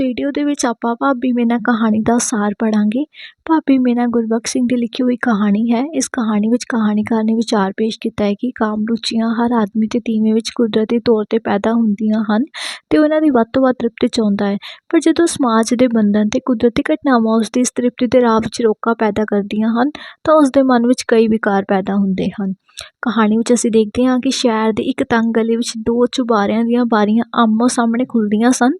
Video ਦੇ ਵਿੱਚ ਆਪਾਂ ਭਾਬੀ ਮੀਨਾ ਕਹਾਣੀ ਦਾ ਸਾਰ ਪੜਾਂਗੇ ਭਾਬੀ ਮੀਨਾ ਗੁਰਬਖਸ਼ ਸਿੰਘ ਦੀ ਲਿਖੀ ਹੋਈ ਕਹਾਣੀ ਹੈ। ਇਸ ਕਹਾਣੀ ਵਿੱਚ ਕਹਾਣੀਕਾਰ ਨੇ ਵਿਚਾਰ ਪੇਸ਼ ਕੀਤਾ ਹੈ ਕਿ ਕਾਮ ਰੁਚੀਆਂ ਹਰ ਆਦਮੀ ਦੇ ਤੀਵੇਂ ਵਿੱਚ ਕੁਦਰਤੀ ਤੌਰ ਤੇ ਪੈਦਾ ਹੁੰਦੀਆਂ ਹਨ ਤੇ ਉਹਨਾਂ ਦੀ ਵੱਧ ਤੋਂ ਵੱਧ ਤ੍ਰਿਪਤੀ ਚਾਹੁੰਦਾ ਹੈ। ਪਰ ਜਦੋਂ ਸਮਾਜ ਦੇ ਬੰਧਨ ਤੇ ਕੁਦਰਤੀ ਘਟਨਾਵਾਂ ਉਸ ਦੀ ਇਸ ਤ੍ਰਿਪਤੀ ਦੇ ਰਾਹ ਵਿੱਚ ਰੋਕਾ ਪੈਦਾ ਕਰਦੀਆਂ ਹਨ, ਤਾਂ ਉਸ ਦੇ ਮਨ ਵਿੱਚ ਕਈ ਵਿਕਾਰ ਪੈਦਾ ਹੁੰਦੇ ਹਨ। ਕਹਾਣੀ ਵਿੱਚ ਅਸੀਂ ਦੇਖਦੇ ਹਾਂ ਕਿ ਸ਼ਹਿਰ ਦੇ ਇੱਕ ਤੰਗ ਗਲੀ ਵਿੱਚ ਦੋ ਚੁਬਾਰਿਆਂ ਦੀਆਂ ਬਾਰੀਆਂ ਆਮੋ ਸਾਹਮਣੇ ਖੁੱਲਦੀਆਂ ਸਨ।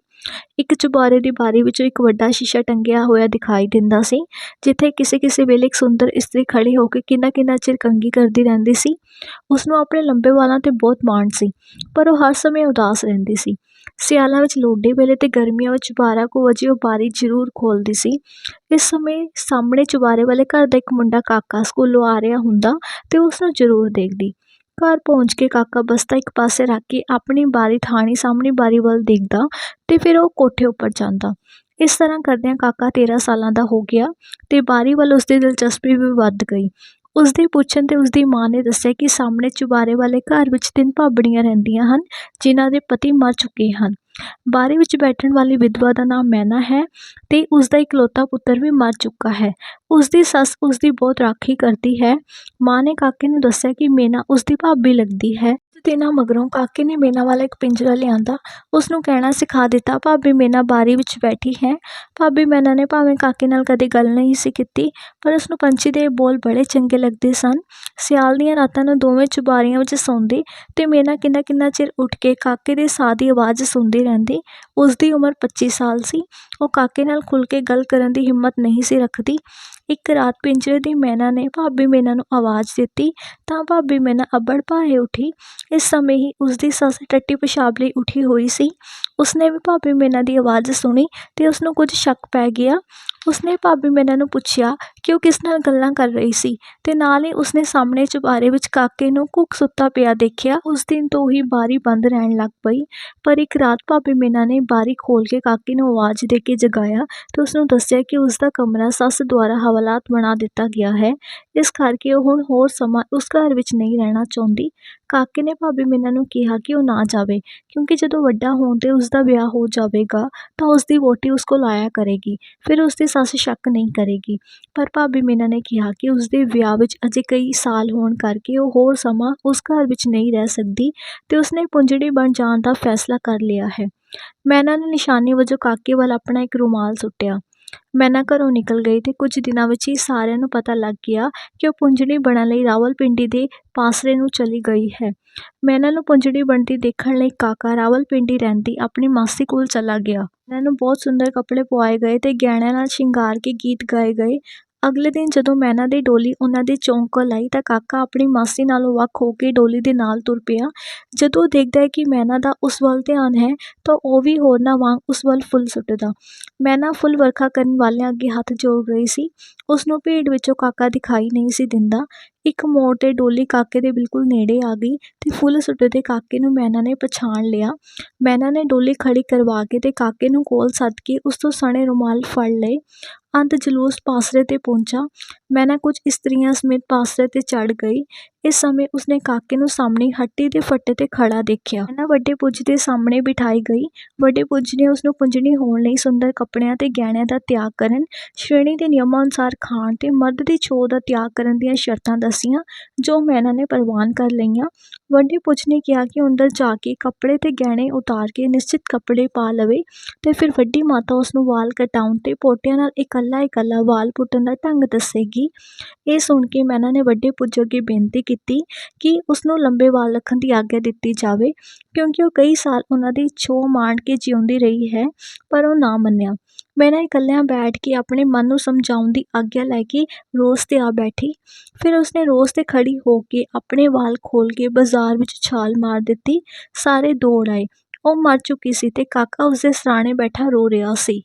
ਇੱਕ ਚੁਬਾਰੇ ਦੀ ਬਾਰੀ ਵਿੱਚੋਂ ਇੱਕ ਵੱਡਾ ਸ਼ੀਸ਼ਾ ਟੰਗਿਆ ਹੋਇਆ ਦਿਖਾਈ ਦਿੰਦਾ ਸੀ, ਜਿੱਥੇ ਕਿਸੇ ਕਿਸੇ ਵੇਲੇ ਇੱਕ ਸੁੰਦਰ ਇਸਤਰੀ ਖੜੀ ਹੋ ਕੇ ਕਿੰਨਾ ਕਿੰਨਾ ਚਿਰ ਕੰਘੀ ਕਰਦੀ ਰਹਿੰਦੀ ਸੀ। ਉਸਨੂੰ ਆਪਣੇ ਲੰਬੇ ਵਾਲਾਂ ਤੇ ਬਹੁਤ ਮਾਣ ਸੀ, ਪਰ ਉਹ ਹਰ ਸਮੇਂ ਉਦਾਸ ਰਹਿੰਦੀ ਸੀ। ਸਿਆਲਾਂ ਵਿੱਚ ਲੋਡੇ ਵੇਲੇ ਤੇ ਗਰਮੀਆਂ ਵਿੱਚ 12 ਕੋ ਵਜੇ ਉਹ ਬਾਰੀ ਜ਼ਰੂਰ ਖੋਲਦੀ ਸੀ। ਇਸ ਸਮੇਂ ਸਾਹਮਣੇ ਚੁਬਾਰੇ ਵਾਲੇ ਘਰ ਦਾ ਇੱਕ ਮੁੰਡਾ ਕਾਕਾ ਸਕੂਲੋਂ ਆ ਰਿਹਾ ਹੁੰਦਾ ਤੇ ਉਸ ਨੂੰ ਜ਼ਰੂਰ ਦੇਖਦੀ। ਘਰ ਪਹੁੰਚ ਕੇ ਕਾਕਾ ਬਸਤਾ ਇੱਕ ਪਾਸੇ ਰੱਖ ਕੇ ਆਪਣੀ ਬਾਰੀ ਥਾਣੀ ਸਾਹਮਣੀ ਬਾਰੀ ਵੱਲ ਦੇਖਦਾ ਤੇ ਫਿਰ ਉਹ ਕੋਠੇ ਉੱਪਰ ਜਾਂਦਾ। ਇਸ ਤਰ੍ਹਾਂ ਕਰਦਿਆਂ ਕਾਕਾ 13 ਸਾਲਾਂ ਦਾ ਹੋ ਗਿਆ ਤੇ ਬਾਰੀ ਵੱਲ ਉਸਦੀ ਦਿਲਚਸਪੀ ਵੀ ਵੱਧ ਗਈ। ਉਸਦੇ ਪੁੱਛਣ ਤੇ ਉਸਦੀ ਮਾਂ ਨੇ ਦੱਸਿਆ ਕਿ ਸਾਹਮਣੇ ਚੁਬਾਰੇ ਵਾਲੇ ਘਰ ਵਿੱਚ ਤਿੰਨ ਭਾਬੜੀਆਂ ਰਹਿੰਦੀਆਂ ਹਨ, ਜਿਨ੍ਹਾਂ ਦੇ ਪਤੀ ਮਰ ਚੁੱਕੇ ਹਨ। ਬਾਰੇ ਵਿੱਚ ਬੈਠਣ ਵਾਲੀ ਵਿਧਵਾ ਦਾ ਨਾਮ ਮੈਨਾ ਹੈ ਤੇ ਉਸਦਾ ਇਕਲੌਤਾ ਪੁੱਤਰ ਵੀ ਮਰ ਚੁੱਕਾ ਹੈ। ਉਸਦੀ ਸੱਸ ਉਸਦੀ ਬਹੁਤ ਰਾਖੀ ਕਰਦੀ ਹੈ। ਮਾਂ ਨੇ ਕਾਕੇ ਨੂੰ ਦੱਸਿਆ ਕਿ ਮੇਨਾ ਉਸਦੀ ਭਾਬੀ ਲੱਗਦੀ ਹੈ। ਦਿਨਾਂ ਮਗਰੋਂ ਕਾਕੇ ਨੇ ਮੇਨਾ ਵਾਲਾ ਇੱਕ ਪਿੰਜਰਾ ਲਿਆਂਦਾ। ਉਸ ਨੂੰ ਕਹਿਣਾ ਸਿਖਾ ਦਿੱਤਾ, ਭਾਬੀ ਮੇਨਾ ਬਾਰੀ ਵਿੱਚ ਬੈਠੀ ਹੈ। ਭਾਬੀ ਮੈਨਾ ਨੇ ਭਾਵੇਂ ਕਾਕੇ ਨਾਲ ਕਦੇ ਗੱਲ ਨਹੀਂ ਸੀ ਕੀਤੀ, ਪਰ ਉਸ ਨੂੰ ਪੰਛੀ ਦੇ ਬੋਲ ਬੜੇ ਚੰਗੇ ਲੱਗਦੇ ਸਨ। ਸਿਆਲ ਦੀਆਂ ਰਾਤਾਂ ਨੂੰ ਦੋਵੇਂ ਚੁਬਾਰੀਆਂ ਵਿੱਚ ਸੌਂਦੇ ਤੇ ਮੇਨਾ ਕਿੰਨਾ ਕਿੰਨਾ ਚਿਰ ਉੱਠ ਕੇ ਕਾਕੇ ਦੇ ਸਾਹ ਦੀ ਆਵਾਜ਼ ਸੁਣਦੀ ਰਹਿੰਦੀ। ਉਸ ਦੀ ਉਮਰ 25 ਸਾਲ ਸੀ। ਉਹ ਕਾਕੇ ਨਾਲ ਖੁੱਲ੍ਹ ਕੇ ਗੱਲ ਕਰਨ ਦੀ ਹਿੰਮਤ ਨਹੀਂ ਸੀ ਰੱਖਦੀ। ਇੱਕ ਰਾਤ ਪਿੰਜਰੇ ਦੀ ਮੈਨਾ ਨੇ ਭਾਬੀ ਮੇਨਾ ਨੂੰ ਆਵਾਜ਼ ਦਿੱਤੀ, ਤਾਂ ਭਾਬੀ ਮੇਨਾ ਅੱਬੜ ਭਾਏ ਉੱਠੀ। ਇਸ ਸਮੇਂ ਹੀ ਉਸਦੀ ਸੱਸ ਟੱਟੀ ਪਿਸ਼ਾਬ ਲਈ ਉੱਠੀ ਹੋਈ ਸੀ। ਉਸਨੇ ਵੀ ਭਾਬੀ ਮੇਨਾ ਦੀ ਆਵਾਜ਼ ਸੁਣੀ ਤੇ ਉਸਨੂੰ ਕੁਝ ਸ਼ੱਕ ਪੈ ਗਿਆ। ਉਸਨੇ ਭਾਬੀ ਮੇਨਾ ਨੂੰ ਪੁੱਛਿਆ ਕਿ ਉਹ ਕਿਸ ਨਾਲ ਗੱਲਾਂ ਕਰ ਰਹੀ ਸੀ? ਅਤੇ ਨਾਲ ਹੀ ਉਸਨੇ ਸਾਹਮਣੇ ਚੁਬਾਰੇ ਵਿੱਚ ਕਾਕੇ ਨੂੰ ਘੁੱਕ ਸੁੱਤਾ ਪਿਆ ਦੇਖਿਆ। ਉਸ ਦਿਨ ਤੋਂ ਹੀ ਬਾਰੀ ਬੰਦ ਰਹਿਣ ਲੱਗ ਪਈ। ਪਰ ਇੱਕ ਰਾਤ ਭਾਬੀ ਮੇਨਾ ਨੇ ਬਾਰੀ ਖੋਲ੍ਹ ਕੇ ਕਾਕੇ ਨੂੰ ਆਵਾਜ਼ ਦੇ ਕੇ ਜਗਾਇਆ ਅਤੇ ਉਸਨੂੰ ਦੱਸਿਆ ਕਿ ਉਸਦਾ ਕਮਰਾ ਸੱਸ ਦੁਆਰਾ ਹਵਾ ਹਵਾਲਾਤ ਬਣਾ ਦਿੱਤਾ ਗਿਆ ਹੈ। ਇਸ ਕਰਕੇ ਉਹ ਹੁਣ ਹੋਰ ਸਮਾਂ ਉਸ ਘਰ ਵਿੱਚ ਨਹੀਂ ਰਹਿਣਾ ਚਾਹੁੰਦੀ। ਕਾਕੇ ਨੇ ਭਾਬੀ ਮੇਨਾ ਨੂੰ ਕਿਹਾ ਕਿ ਉਹ ਨਾ ਜਾਵੇ, ਕਿਉਂਕਿ ਜਦੋਂ ਵੱਡਾ ਹੋਣ ਤੇ ਉਸਦਾ ਵਿਆਹ ਹੋ ਜਾਵੇਗਾ, ਤਾਂ ਉਸਦੀ ਵਹੁਟੀ ਉਸ ਕੋਲ ਆਇਆ ਕਰੇਗੀ, ਫਿਰ ਉਸਦੀ ਸੱਸ ਸ਼ੱਕ ਨਹੀਂ ਕਰੇਗੀ। ਪਰ ਭਾਬੀ ਮੀਨਾ ਨੇ ਕਿਹਾ ਕਿ ਉਸਦੇ ਵਿਆਹ ਵਿੱਚ ਅਜੇ ਕਈ ਸਾਲ ਹੋਣ ਕਰਕੇ ਉਹ ਹੋਰ ਸਮਾਂ ਉਸ ਘਰ ਵਿੱਚ ਨਹੀਂ ਰਹਿ ਸਕਦੀ ਤੇ ਉਸਨੇ ਪੁੰਜੜੀ ਬਣ ਜਾਣ ਦਾ ਫੈਸਲਾ ਕਰ ਲਿਆ ਹੈ। ਮੈਨਾ ਨੇ ਨਿਸ਼ਾਨੇ ਵਜੋਂ ਕਾਕੇ ਵੱਲ ਆਪਣਾ ਇੱਕ ਰੁਮਾਲ ਸੁੱਟਿਆ। ਮੈਨਾ ਘਰੋਂ ਨਿਕਲ ਗਈ ਤੇ ਕੁਝ ਦਿਨਾਂ ਵਿੱਚ ਹੀ ਸਾਰਿਆਂ ਨੂੰ ਪਤਾ ਲੱਗ ਗਿਆ ਕਿ ਉਹ ਪੁੰਜੜੀ ਬਣਨ ਲਈ ਰਾਵਲਪਿੰਡੀ ਦੇ ਪਾਸਰੇ ਨੂੰ ਚਲੀ ਗਈ ਹੈ। ਮੈਨਾ ਨੂੰ ਪੁੰਜੜੀ ਬਣਦੀ ਦੇਖਣ ਲਈ ਕਾਕਾ ਰਾਵਲਪਿੰਡੀ ਰਹਿੰਦੀ ਆਪਣੀ ਮਾਸੀ ਕੋਲ ਚਲਾ ਗਿਆ। ਇਹਨਾਂ ਨੂੰ ਬਹੁਤ ਸੁੰਦਰ ਕੱਪੜੇ ਪਵਾਏ ਗਏ ਤੇ ਗਹਿਣਿਆਂ ਨਾਲ ਸ਼ਿੰਗਾਰ ਕੇ ਗੀਤ ਗਾਏ ਗਏ। ਅਗਲੇ ਦਿਨ ਜਦੋਂ ਮੈਨਾ ਦੀ ਡੋਲੀ, ਉਹਨਾਂ ਦੇ ਚੌਂਕ ਕੋਲ ਆਈ ਤਾਂ ਕਾਕਾ ਆਪਣੀ ਮਾਸੀ ਨਾਲੋਂ ਵੱਖ ਹੋ ਕੇ ਡੋਲੀ ਦੇ ਨਾਲ ਤੁਰ ਪਿਆ। ਜਦੋਂ ਉਹ ਦੇਖਦਾ ਹੈ ਕਿ ਮੈਨਾ ਦਾ ਉਸ ਵੱਲ ਧਿਆਨ ਹੈ ਤਾਂ ਉਹ ਵੀ ਹੋਰਨਾਂ ਵਾਂਗ ਉਸ ਵੱਲ ਫੁੱਲ ਸੁੱਟਦਾ। ਮੈਨਾ ਫੁੱਲ ਵਰਖਾ ਕਰਨ ਵਾਲਿਆਂ ਅੱਗੇ ਹੱਥ ਜੋੜ ਰਹੀ ਸੀ। ਉਸ ਨੂੰ ਭੀੜ ਵਿੱਚੋਂ ਕਾਕਾ ਦਿਖਾਈ ਨਹੀਂ ਸੀ ਦਿੰਦਾ। ਇੱਕ ਮੋੜ ਤੇ ਡੋਲੀ ਕਾਕੇ ਦੇ ਬਿਲਕੁਲ ਨੇੜੇ ਆ ਗਈ ਤੇ ਫੁੱਲ ਸੁੱਟਦੇ ਕਾਕੇ ਨੂੰ ਮੈਨਾ ਨੇ ਪਛਾਣ ਲਿਆ। ਮੈਨਾ ਨੇ ਡੋਲੀ ਖੜੀ ਕਰਵਾ ਕੇ ਤੇ ਕਾਕੇ ਨੂੰ ਕੋਲ ਸੱਦ ਕੇ ਉਸ ਤੋਂ ਸਣੇ ਰੁਮਾਲ ਫੜ ਲਏ। ਅੰਤ ਜਲੂਸ ਪਾਸਰੇ ਤੇ ਪਹੁੰਚਾ। ਮੈਨਾ ਕੁਝ ਇਸਤਰੀਆਂ ਸਮੇਤ ਪਾਸਰੇ ਤੇ ਚੜ੍ਹ ਗਈ। ਇਸ ਸਮੇਂ ਉਸਨੇ ਕਾਕੇ ਨੂੰ ਸਾਹਮਣੇ ਹੱਟੀ ਦੇ ਫੱਟੇ ਤੇ ਖੜਾ ਦੇਖਿਆ। ਮੈਨਾ ਵੱਡੇ ਪੁੱਜ ਦੇ ਸਾਹਮਣੇ ਬਿਠਾਈ ਗਈ। ਵੱਡੇ ਪੁੱਜ ਨੇ ਉਸਨੂੰ ਪੁੰਜਣੀ ਹੋਣ ਲਈ ਸੁੰਦਰ ਕੱਪੜਿਆਂ ਤੇ ਗਹਿਣਿਆਂ ਦਾ ਤਿਆਗ ਕਰਨ, ਸ਼੍ਰੇਣੀ ਦੇ ਨਿਯਮਾਂ ਅਨੁਸਾਰ ਖਾਣ ਤੇ ਮਰਦ ਦੀ ਛੋਹ ਦਾ ਤਿਆਗ ਕਰਨ ਦੀਆਂ ਸ਼ਰਤਾਂ ਦੱਸ ਦੱਸੀਆਂ ਜੋ ਮੈਨਾ ਨੇ ਪ੍ਰਵਾਨ ਕਰ ਲਈਆਂ। ਵੱਡੇ ਪੁੱਜ ਨੇ ਕਿਹਾ ਕਿ ਅੰਦਰ ਜਾ ਕੇ ਕੱਪੜੇ ਤੇ ਗਹਿਣੇ ਉਤਾਰ ਕੇ ਨਿਸ਼ਚਿਤ ਕੱਪੜੇ ਪਾ ਲਵੇ ਤੇ ਫਿਰ ਵੱਡੀ ਮਾਤਾ ਉਸਨੂੰ ਵਾਲ ਕਟਾਉਣ ਤੇ ਪੋਟਿਆਂ ਨਾਲ ਇਕੱਲਾ ਇਕੱਲਾ ਵਾਲ ਪੁੱਟਣ ਦਾ ਢੰਗ ਦੱਸੇਗੀ। ਇਹ ਸੁਣ ਕੇ ਮੈਨਾ ਨੇ ਵੱਡੇ ਪੁੱਜ ਅੱਗੇ ਬੇਨਤੀ ਕੀਤੀ ਕਿ ਉਸਨੂੰ ਲੰਬੇ ਵਾਲ ਰੱਖਣ ਦੀ ਆਗਿਆ ਦਿੱਤੀ ਜਾਵੇ, ਕਿਉਂਕਿ ਉਹ ਕਈ ਸਾਲ ਉਹਨਾਂ ਦੀ ਛੋਹ ਮਾਣ ਕੇ ਜਿਉਂਦੀ ਰਹੀ ਹੈ, ਪਰ ਉਹ ਨਾ ਮੰਨਿਆ। ਮੈਂ ਨਾ ਇਕੱਲਿਆਂ ਬੈਠ ਕੇ ਆਪਣੇ ਮਨ ਨੂੰ ਸਮਝਾਉਣ ਦੀ ਆਗਿਆ ਲੈ ਕੇ ਰੋਸ ਤੇ ਆ ਬੈਠੀ। ਫਿਰ ਉਸਨੇ ਰੋਸ ਤੇ ਖੜੀ ਹੋ ਕੇ ਆਪਣੇ ਵਾਲ ਖੋਲ ਕੇ ਬਾਜ਼ਾਰ ਵਿੱਚ ਛਾਲ ਮਾਰ ਦਿੱਤੀ। ਸਾਰੇ ਦੌੜ ਆਏ। ਉਹ ਮਰ ਚੁੱਕੀ ਸੀ ਤੇ ਕਾਕਾ ਉਸਦੇ ਸਰਾਣੇ ਬੈਠਾ ਰੋ ਰਿਹਾ ਸੀ।